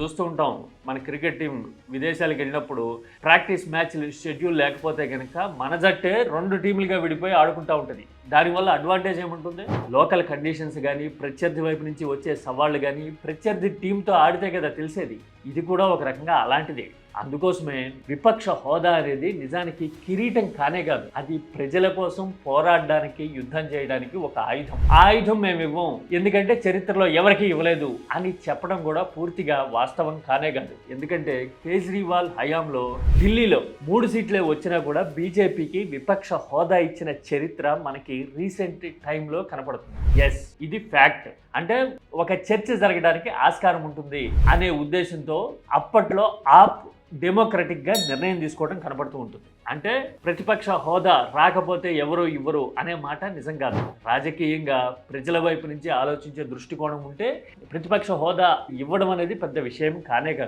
చూస్తూ ఉంటాం మన క్రికెట్ టీం విదేశాలకు వెళ్ళినప్పుడు ప్రాక్టీస్ మ్యాచ్లు షెడ్యూల్ లేకపోతే కనుక మన జట్టే రెండు టీములుగా విడిపోయి ఆడుకుంటూ ఉంటుంది. దానివల్ల అడ్వాంటేజ్ ఏముంటుంది? లోకల్ కండిషన్స్ కానీ ప్రత్యర్థి వైపు నుంచి వచ్చే సవాళ్ళు కానీ ప్రత్యర్థి టీంతో ఆడితే కదా తెలిసేది. ఇది కూడా ఒక రకంగా అలాంటిదే. అందుకోసమే విపక్ష హోదా అనేది నిజానికి కిరీటం కానే కాదు. అది ప్రజల కోసం పోరాడడానికి యుద్ధం చేయడానికి ఒక ఆయుధం. ఆ ఆయుధం మేము ఇవ్వం. ఎందుకంటే చరిత్రలో ఎవరికి ఇవ్వలేదు అని చెప్పడం కూడా పూర్తిగా వాస్తవం కానే కాదు. ఎందుకంటే కేజ్రీవాల్ హయాంలో ఢిల్లీలో మూడు సీట్లే వచ్చినా కూడా బీజేపీకి విపక్ష హోదా ఇచ్చిన చరిత్ర మనకి మనకి రీసెంట్ టైంలో కనపడుతుంది. ఎస్ ఇది ఫ్యాక్ట్. అంటే ఒక చర్చ జరగడానికి ఆస్కారం ఉంటుంది అనే ఉద్దేశంతో అప్పట్లో ఆప్ డెమోక్రటిక్గా నిర్ణయం తీసుకోవడం కనబడుతూ ఉంటుంది. అంటే ప్రతిపక్ష హోదా రాకపోతే ఎవరు ఇవ్వరు అనే మాట నిజం కాదు. రాజకీయంగా ప్రజల వైపు నుంచి ఆలోచించే దృష్టికోణం ఉంటే ప్రతిపక్ష హోదా ఇవ్వడం అనేది పెద్ద విషయం కానే కాదు.